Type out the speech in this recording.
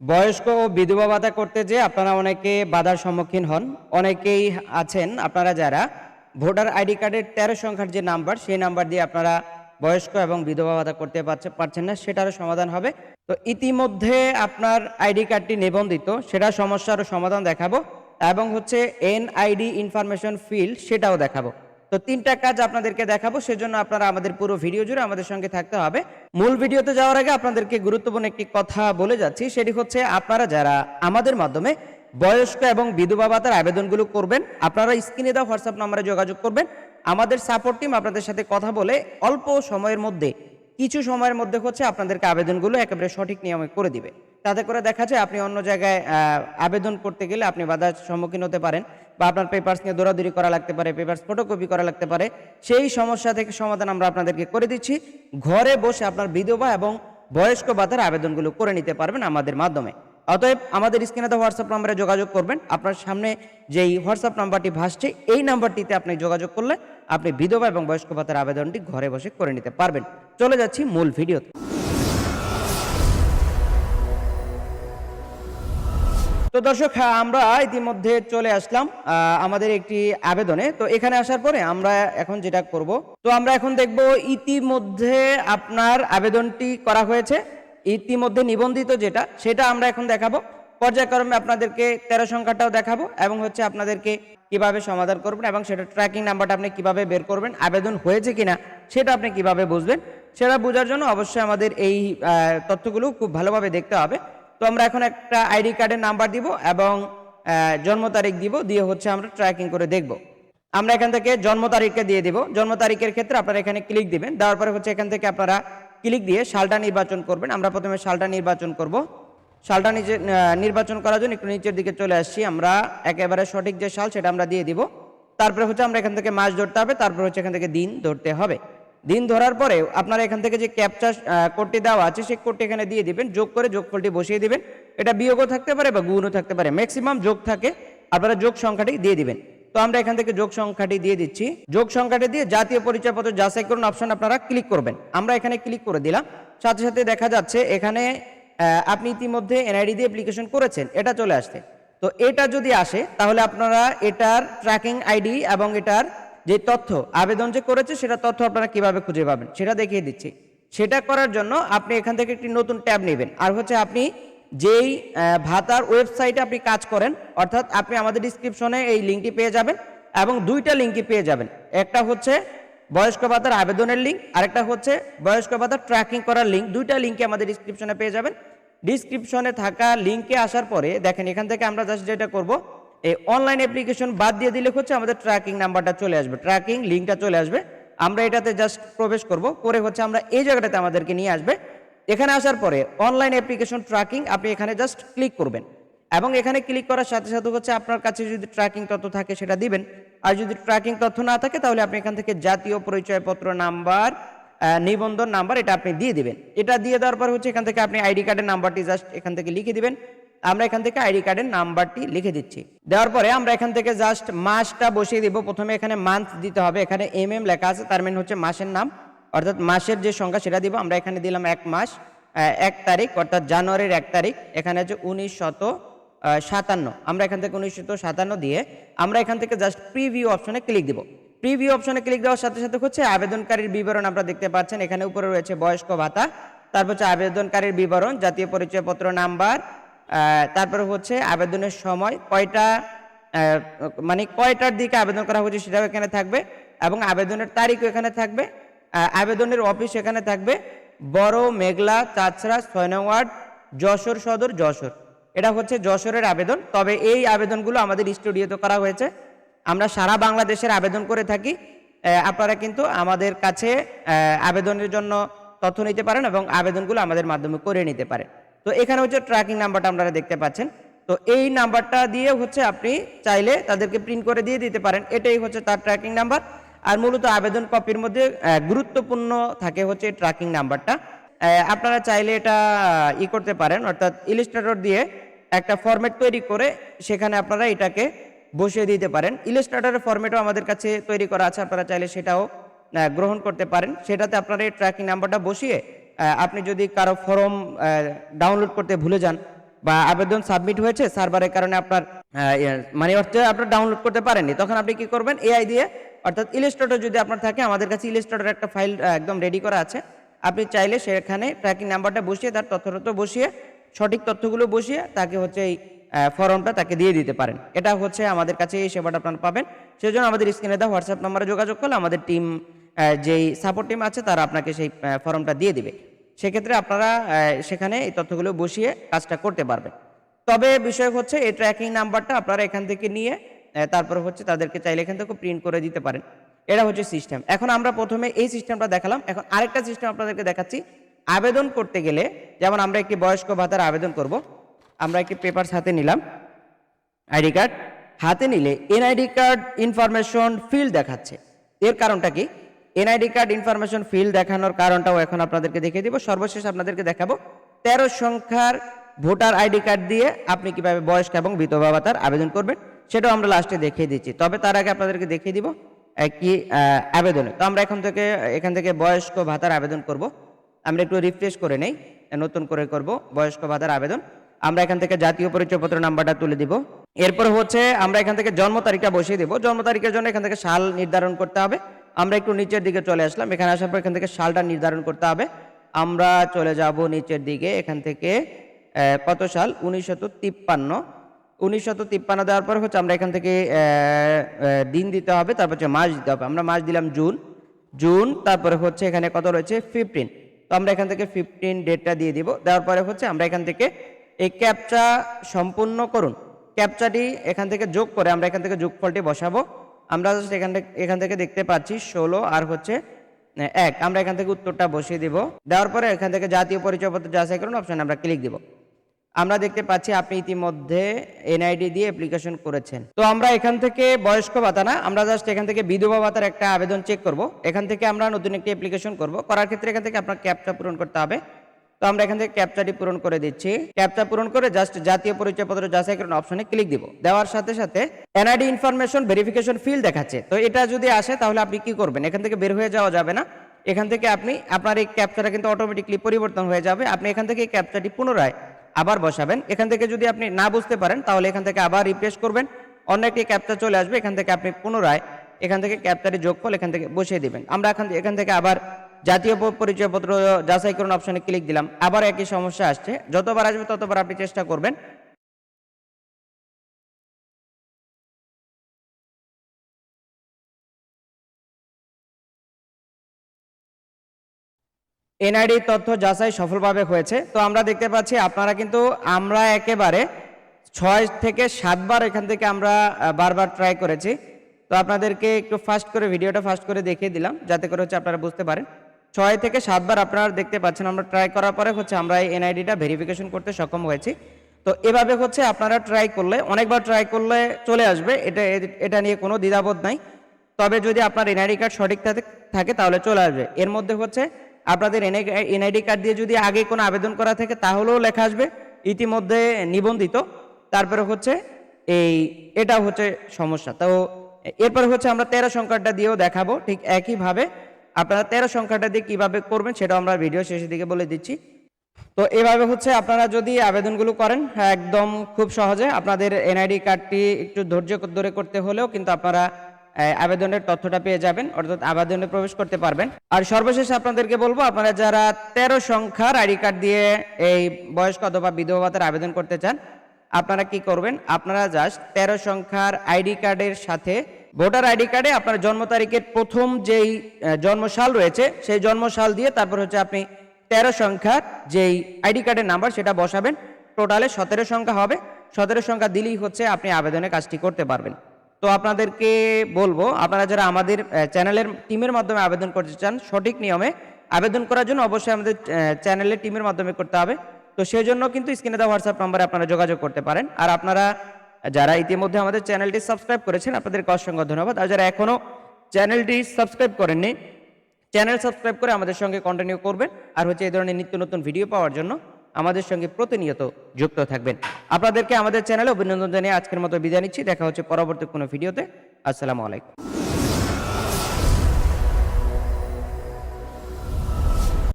বয়স্ক ও বিধবা ভাতা করতে যে আপনারা অনেকে বাধার সম্মুখীন হন, অনেকেই আছেন আপনারা যারা। ভোটার আইডি কার্ডের তেরো সংখ্যার যে নাম্বার, সেই নাম্বার দিয়ে আপনারা বয়স্ক এবং বিধবা ভাতা করতে পারছে পারছেন না, সেটারও সমাধান হবে। তো ইতিমধ্যে আপনার আইডি কার্ডটি নিবন্ধিত সেটা সমস্যারও সমাধান দেখাবো এবং হচ্ছে এন এনআইডি ইনফরমেশন ফিল্ড, সেটাও দেখাবো। তো তিনটা কাজ আপনাদেরকে দেখাবো, সেজন্য আপনারা আমাদের পুরো ভিডিও জুড়ে আমাদের সঙ্গে থাকতে হবে। মূল ভিডিওতে যাওয়ার আগে আপনাদেরকে গুরুত্বপূর্ণ একটি কথা বলে যাচ্ছি, সেটি হচ্ছে আপনারা যারা আমাদের মাধ্যমে বয়স্ক এবং বিধবা ভাতার আবেদনগুলো করবেন, আপনারা স্ক্রিনে দেওয়া হোয়াটসঅ্যাপ নম্বরে যোগাযোগ করবেন। আমাদের সাপোর্ট টিম আপনাদের সাথে কথা বলে অল্প সময়ের মধ্যে, কিছু সময়ের মধ্যে হচ্ছে আপনাদেরকে আবেদনগুলো একেবারে সঠিক নিয়মে করে দিবে। তাতে করে দেখা যায় আপনি অন্য জায়গায় আবেদন করতে গেলে আপনি বাধার সম্মুখীন হতে পারেন। বা আপনার পেপার্স নিয়ে দৌড়াদৌড়ি করা লাগতে পারে পেপারস ফটোকপি করা লাগতে পারে, সেই সমস্যা থেকে সমাধান আমরা আপনাদেরকে করে দিচ্ছি। ঘরে বসে আপনার বিধবা এবং বয়স্ক ভাতার আবেদনগুলো করে নিতে পারবেন আমাদের মাধ্যমে। অতএব আমাদের স্ক্রিনে তো হোয়াটসঅ্যাপ নম্বরে যোগাযোগ করবেন। আপনার সামনে যেই হোয়াটসঅ্যাপ নাম্বারটি ভাসছে, এই নাম্বারটিতে আপনি যোগাযোগ করলে আপনি বিধবা এবং বয়স্ক ভাতার আবেদনটি ঘরে বসে করে নিতে পারবেন। চলে যাচ্ছি মূল ভিডিওতে। তো দর্শক হ্যাঁ, আমরা ইতিমধ্যে চলে আসলাম আমাদের একটি আবেদনে। তো এখানে আসার পরে আমরা এখন যেটা করব তো আমরা এখন দেখব ইতিমধ্যে আপনার আবেদনটি করা হয়েছে ইতিমধ্যে নিবন্ধিত যেটা সেটা আমরা এখন দেখাবো। পর্যায়ক্রমে আপনাদেরকে তেরো সংখ্যাটাও দেখাবো এবং হচ্ছে আপনাদেরকে কীভাবে সমাধান করবেন এবং সেটা ট্র্যাকিং নাম্বারটা আপনি কীভাবে বের করবেন আবেদন হয়েছে কিনা সেটা আপনি কীভাবে বুঝবেন সেটা বোঝার জন্য অবশ্যই আমাদের এই তথ্যগুলো খুব ভালোভাবে দেখতে হবে। তো আমরা এখন একটা আইডি কার্ডের নাম্বার দিব এবং জন্ম তারিখ দিব, দিয়ে হচ্ছে আমরা ট্র্যাকিং করে দেখব। আমরা এখান থেকে জন্ম তারিখকে দিয়ে দিব। জন্ম তারিখের ক্ষেত্রে আপনারা এখানে ক্লিক দিবেন। দেওয়ার পরে হচ্ছে এখান থেকে আপনারা ক্লিক দিয়ে শালটা নির্বাচন করবেন। আমরা প্রথমে শালটা নির্বাচন করব। শালটা নিচে নির্বাচন করার জন্য একটু নিচের দিকে চলে আসছি। আমরা একেবারে সঠিক যে শাল সেটা আমরা দিয়ে দিব। তারপরে হচ্ছে আমরা এখান থেকে মাছ ধরতে হবে। তারপর হচ্ছে এখান থেকে দিন ধরতে হবে। দিন ধরার পরে আপনারা এখান থেকে যে ক্যাপচা কোডটি দেওয়া আছে, সেই কোডটি এখানে দিয়ে দিবেন, যোগ করে যোগফলটি বসিয়ে দিবেন। এটা বিয়োগও থাকতে পারে বা গুণও থাকতে পারে। ম্যাক্সিমাম যোগ থাকে, আপনারা যোগ সংখ্যাটি দিয়ে দিবেন। তো আমরা এখান থেকে যোগ সংখ্যাটি দিয়ে দিচ্ছি। যোগ সংখ্যাটি দিয়ে জাতীয় পরিচয়পত্র যাচাই করুন অপশন আপনারা ক্লিক করবেন। আমরা এখানে ক্লিক করে দিলাম। সাথে সাথে দেখা যাচ্ছে এখানে আপনি ইতিমধ্যে এনআইডি দিয়ে অ্যাপ্লিকেশন করেছেন, এটা চলে আসছে। তো এটা যদি আসে, তাহলে আপনারা এটার ট্র্যাকিং আইডি এবং এটার যে তথ্য আবেদন যে করেছে, সেটা তথ্য আপনারা কীভাবে খুঁজে পাবেন? সেটা দেখিয়ে দিচ্ছি। সেটা করার জন্য আপনি এখান থেকে একটি নতুন ট্যাব নেবেন। আর হচ্ছে আপনি যেই ভাতার ওয়েবসাইটে আপনি কাজ করেন, অর্থাৎ আপনি আমাদের ডিসক্রিপশনে এই লিঙ্কটি পেয়ে যাবেন এবং দুইটা লিঙ্কই পেয়ে যাবেন। একটা হচ্ছে বয়স্ক ভাতার আবেদনের লিঙ্ক আরেকটা হচ্ছে বয়স্ক ভাতার ট্র্যাকিং করার লিঙ্ক দুইটা লিঙ্কে আমাদের ডিসক্রিপশনে পেয়ে যাবেন। ডিসক্রিপশনে থাকা লিঙ্কে আসার পরে দেখেন, এখান থেকে আমরা জাস্ট যেটা করব এই অনলাইন অ্যাপ্লিকেশন বাদ দিয়ে দিলে হচ্ছে আমাদের ট্র্যাকিং নাম্বারটা চলে আসবে। ট্র্যাকিং লিঙ্কটা চলে আসবে। আমরা এটাতে জাস্ট প্রবেশ করব। করে হচ্ছে আমরা এই জায়গাটাতে আমাদেরকে নিয়ে আসবে। এখানে আসার পরে অনলাইন অ্যাপ্লিকেশন ট্র্যাকিং আপনি এখানে জাস্ট ক্লিক করবেন। এবং এখানে ক্লিক করার সাথে সাথে হচ্ছে আপনার কাছে যদি ট্র্যাকিং তথ্য থাকে সেটা দিবেন। আর যদি ট্র্যাকিং তথ্য না থাকে তাহলে আপনি এখান থেকে জাতীয় পরিচয়পত্র নাম্বার নিবন্ধন নাম্বার এটা আপনি দিয়ে দিবেন। এটা দিয়ে দেওয়ার পর হচ্ছে এখান থেকে আপনি আইডি কার্ডের নাম্বারটি জাস্ট এখান থেকে লিখে দিবেন। আমরা এখান থেকে আইডি কার্ডের নাম্বারটি লিখে দিচ্ছি। দেওয়ার পরে আমরা এখান থেকে জাস্ট মাসটা বসিয়ে দিব। প্রথমে এখানে মান্থ দিতে হবে। এখানে এম এম লেখা আছে। তার মানে হচ্ছে মাসের নাম। অর্থাৎ মাসের যে সংখ্যা সেটা দিব। আমরা এখানে দিলাম এক মাস এক তারিখ, অর্থাৎ জানুয়ারির এক তারিখ। এখানে হচ্ছে উনিশ শত সাতান্ন। আমরা এখান থেকে উনিশশো সাতান্ন দিয়ে আমরা এখান থেকে জাস্ট প্রিভিউ অপশনে ক্লিক দিব। প্রিভিউ অপশনে ক্লিক দেওয়ার সাথে সাথে হচ্ছে আবেদনকারীর বিবরণ আপনারা দেখতে পাচ্ছেন। এখানে উপরে রয়েছে বয়স্ক ভাতা। তারপর হচ্ছে আবেদনকারীর বিবরণ, জাতীয় পরিচয়পত্র, নাম্বার তারপরে হচ্ছে আবেদনের সময় কয়টা মানে কয়টার দিকে আবেদন করা হয়েছে সেটাও এখানে থাকবে এবং আবেদনের তারিখও এখানে থাকবে আবেদনের অফিস এখানে থাকবে। বড়, মেঘলা, চাচড়া ছয় ওয়ার্ড যশোর সদর, যশোর। এটা হচ্ছে যশোরের আবেদন। তবে এই আবেদনগুলো আমাদের স্টুডিওতে করা হয়েছে। আমরা সারা বাংলাদেশের আবেদন করে থাকি। আপনারা কিন্তু আমাদের কাছে আবেদনের জন্য তথ্য নিতে পারেন এবং আবেদনগুলো আমাদের মাধ্যমে করে নিতে পারেন। তো এখানে হচ্ছে ট্র্যাকিং নাম্বারটা আপনারা দেখতে পাচ্ছেন। তো এই নাম্বারটা দিয়ে হচ্ছে আপনি চাইলে তাদেরকে প্রিন্ট করে দিয়ে দিতে পারেন। এটাই হচ্ছে তার ট্র্যাকিং নাম্বার আর মূলত আবেদন কপির মধ্যে গুরুত্বপূর্ণ থাকে হচ্ছে ট্র্যাকিং নাম্বারটা আপনারা চাইলে এটা ই করতে পারেন। অর্থাৎ ইলিস্ট্রেটর দিয়ে একটা ফরম্যাট তৈরি করে সেখানে আপনারা এটাকে বসিয়ে দিতে পারেন। ইলিস্ট্রেটরের ফরম্যাটও আমাদের কাছে তৈরি করা আছে। আপনারা চাইলে সেটাও গ্রহণ করতে পারেন। সেটাতে আপনারা এই ট্র্যাকিং নাম্বারটা বসিয়ে আপনি যদি কারও ফর্ম ডাউনলোড করতে ভুলে যান বা আবেদন সাবমিট হয়েছে সার্ভারের কারণে আপনার মানে হচ্ছে আপনার ডাউনলোড করতে পারেননি, তখন আপনি কি করবেন? এআই দিয়ে, অর্থাৎ ইলিস্ট্রেটর যদি আপনার থাকে, আমাদের কাছে ইলিস্ট্রেটর একটা ফাইল একদম রেডি করা আছে। আপনি চাইলে সেখানে ট্র্যাকিং নাম্বারটা বসিয়ে, তার তথ্যরত বসিয়ে, সঠিক তথ্যগুলো বসিয়ে, তাকে হচ্ছে এই ফর্মটা তাকে দিয়ে দিতে পারেন। এটা হচ্ছে আমাদের কাছে এই সেবাটা আপনারা পাবেন। সেজন্য আমাদের স্ক্রিনে দেওয়া হোয়াটসঅ্যাপ নাম্বারে যোগাযোগ করলে আমাদের টিম যেই সাপোর্ট টিম আছে তারা আপনাকে সেই ফর্মটা দিয়ে দিবে। সেক্ষেত্রে আপনারা সেখানে এই তথ্যগুলো বসিয়ে কাজটা করতে পারবেন। তবে বিষয় হচ্ছে এই ট্র্যাকিং নাম্বারটা আপনারা এখান থেকে নিয়ে তারপর হচ্ছে তাদেরকে চাইলে এখান থেকে প্রিন্ট করে দিতে পারেন। এটা হচ্ছে সিস্টেম এখন আমরা প্রথমে এই সিস্টেমটা দেখালাম। এখন আরেকটা সিস্টেম আপনাদেরকে দেখাচ্ছি। আবেদন করতে গেলে, যেমন আমরা একটি বয়স্ক ভাতার আবেদন করব আমরা একটি পেপার হাতে নিলাম। আইডি কার্ড হাতে নিলে এনআইডি কার্ড ইনফরমেশন ফিল্ড দেখাচ্ছে। এর কারণটা কি? এনআইডি কার্ড ইনফরমেশন ফিল্ড দেখানোর কারণটাও এখন আপনাদেরকে দেখিয়ে দিব। সর্বশেষ আপনাদেরকে দেখাবো, তেরো সংখ্যার ভোটার আইডি কার্ড দিয়ে আপনি কীভাবে বয়স্ক এবং বিধবা ভাতার আবেদন করবেন, সেটাও আমরা লাস্টে দেখিয়ে দিচ্ছি। তবে তার আগে আপনাদেরকে দেখিয়ে দিব কি আবেদনে। তো আমরা এখন থেকে, এখান থেকে বয়স্ক ভাতার আবেদন করব। আমরা একটু রিফ্রেশ করে নেই, নতুন করে করব বয়স্ক ভাতার আবেদন। আমরা এখান থেকে জাতীয় পরিচয়পত্র নাম্বারটা তুলে দিব। এরপর হচ্ছে আমরা এখান থেকে জন্ম তারিখটা বসিয়ে দিব। জন্ম তারিখের জন্য এখান থেকে সাল নির্ধারণ করতে হবে। আমরা একটু নিচের দিকে চলে আসলাম। এখানে আসার পর এখান থেকে সালটা নির্ধারণ করতে হবে। আমরা চলে যাব নিচের দিকে। এখান থেকে কত সাল? উনিশশত তিপ্পান্ন। উনিশশত তিপ্পান্ন দেওয়ার পর হচ্ছে আমরা এখান থেকে দিন দিতে হবে। তারপর হচ্ছে মাস দিতে হবে। আমরা মাস দিলাম জুন। জুন, তারপরে হচ্ছে এখানে কত রয়েছে? ফিফটিন। তো আমরা এখান থেকে ফিফটিন ডেটটা দিয়ে দিব। দেওয়ার পরে হচ্ছে আমরা এখান থেকে এই ক্যাপচা সম্পূর্ণ করুন। ক্যাপচাটি এখান থেকে যোগ করে আমরা এখান থেকে যোগফলটি বসাবো। আমরা জাস্ট এখান থেকে এখান থেকে দেখতে পাচ্ছি ষোলো আর হচ্ছে এক। আমরা এখান থেকে উত্তরটা বসিয়ে দিব। দেওয়ার পরে এখান থেকে জাতীয় পরিচয়পত্র যাচাই করুন অপশানে আমরা ক্লিক দিব। আমরা দেখতে পাচ্ছি আপনি ইতিমধ্যে এনআইডি দিয়ে অ্যাপ্লিকেশন করেছেন। তো আমরা এখান থেকে বয়স্ক ভাতা না, আমরা জাস্ট এখান থেকে বিধবা ভাতার একটা আবেদন চেক করব। এখান থেকে আমরা নতুন একটি অ্যাপ্লিকেশন করব। করার ক্ষেত্রে এখান থেকে আপনার ক্যাপচা পূরণ করতে হবে। তো আমরা এখান থেকে ক্যাপচাটি পূরণ করে দিচ্ছি ক্যাপচা পূরণ করে জাস্ট জাতীয় পরিচয়পত্র যাচাই করুন অপশনে ক্লিক দিব দেওয়ার সাথে সাথে এনআইডি ইনফরমেশন ভেরিফিকেশন ফিল দেখাচ্ছে তো এটা যদি আসে তাহলে আপনি কি করবেন এখান থেকে বের হয়ে যাওয়া যাবে না এখান থেকে আপনি আপনার এই ক্যাপচাটা কিন্তু অটোমেটিকলি পরিবর্তন হয়ে যাবে আপনি এখান থেকে এই ক্যাপচাটি পুনরায় আবার বসাবেন এখান থেকে যদি আপনি না বুঝতে পারেন তাহলে এখান থেকে আবার রিফ্রেশ করবেন অন্য একটি ক্যাপচা চলে আসবে এখান থেকে আপনি পুনরায় এখান থেকে ক্যাপচারি যোগফল এখান থেকে বসিয়ে দিবেন আমরা এখান এখান থেকে আবার জাতীয় পরিচয়পত্র যাচাইকরণ অপশনে ক্লিক দিলাম। আবার একই সমস্যা আসছে। যতবার আসবে ততবার আপনি চেষ্টা করবেন। এনআইডি তথ্য যাচাই সফলভাবে হয়েছে। তো আমরা দেখতে পাচ্ছি, আপনারা কিন্তু আমরা একেবারে ছয় থেকে সাতবার এখান থেকে আমরা বারবার ট্রাই করেছি। তো আপনাদেরকে একটু ফাস্ট করে ভিডিওটা ফাস্ট করে দেখিয়ে দিলাম, যাতে করে হচ্ছে আপনারা বুঝতে পারেন। ছয় থেকে সাতবার আপনারা দেখতে পাচ্ছেন, আমরা ট্রাই করার পরে হচ্ছে আমরা এই এনআইডিটা ভেরিফিকেশন করতে সক্ষম হয়েছি। তো এভাবে হচ্ছে আপনারা ট্রাই করলে, অনেকবার ট্রাই করলে চলে আসবে, এটা এটা নিয়ে কোনো দ্বিধাবোধ নাই। তবে যদি আপনার এনআইডি কার্ড সঠিক থাকে- তাহলে চলে আসবে। এর মধ্যে হচ্ছে আপনাদের এনআইডি কার্ড দিয়ে যদি আগে কোনো আবেদন করা থাকে, তাহলেও লেখা আসবে, ইতিমধ্যে নিবন্ধিত। তারপরে হচ্ছে এই এটা হচ্ছে সমস্যা। তো এরপরে হচ্ছে আমরা তেরো সংখ্যাটা দিয়েও দেখাবো, ঠিক একইভাবে আপনারা তেরো সংখ্যাটা দিয়ে কীভাবে করবেন সেটাও আমরা ভিডিও শেষের দিকে বলে দিচ্ছি। তো এভাবে হচ্ছে আপনারা যদি আবেদনগুলো করেন হ্যাঁ, একদম খুব সহজে আপনাদের এনআইডি কার্ডটি একটু ধৈর্য ধরে করতে হলেও কিন্তু আপনারা আবেদনের তথ্যটা পেয়ে যাবেন অর্থাৎ আবেদনে প্রবেশ করতে পারবেন। আর সর্বশেষ আপনাদেরকে বলব আপনারা যারা তেরো সংখ্যার আইডি কার্ড দিয়ে এই বয়স্ক অথবা বিধবা ভাতার আবেদন করতে চান আপনারা কি করবেন? আপনারা জাস্ট তেরো সংখ্যার আইডি কার্ডের সাথে ভোটার আইডি কার্ডে আপনার জন্ম তারিখের প্রথম যেই জন্মসাল রয়েছে, সেই জন্মসাল দিয়ে তারপর হচ্ছে আপনি তেরো সংখ্যার যেই আইডি কার্ডের নাম্বার সেটা বসাবেন। টোটালে সতেরো সংখ্যা হবে। সতেরো সংখ্যা দিলেই হচ্ছে আপনি আবেদনের কাজটি করতে পারবেন। তো আপনাদেরকে বলব, আপনারা যারা আমাদের চ্যানেলের টিমের মাধ্যমে আবেদন করতে চান, সঠিক নিয়মে আবেদন করার জন্য অবশ্যই আমাদের চ্যানেলের টিমের মাধ্যমে করতে হবে। তো সেই জন্য কিন্তু স্ক্রিনে দেওয়া হোয়াটসঅ্যাপ নম্বরে আপনারা যোগাযোগ করতে পারেন। আর আপনারা যারা ইতিমধ্যে আমাদের চ্যানেলটি সাবস্ক্রাইব করেছেন, আপনাদেরকে অসংখ্য ধন্যবাদ। আর যারা এখনও চ্যানেলটি সাবস্ক্রাইব করেননি, চ্যানেল সাবস্ক্রাইব করে আমাদের সঙ্গে কন্টিনিউ করবেন। আর হচ্ছে এই ধরনের নিত্য নতুন ভিডিও পাওয়ার জন্য আমাদের সঙ্গে প্রতিনিয়ত যুক্ত থাকবেন। আপনাদেরকে আমাদের চ্যানেলে অভিনন্দন জানিয়ে আজকের মতো বিদায় নিচ্ছি। দেখা হচ্ছে পরবর্তী কোনো ভিডিওতে আসসালামু আলাইকুম।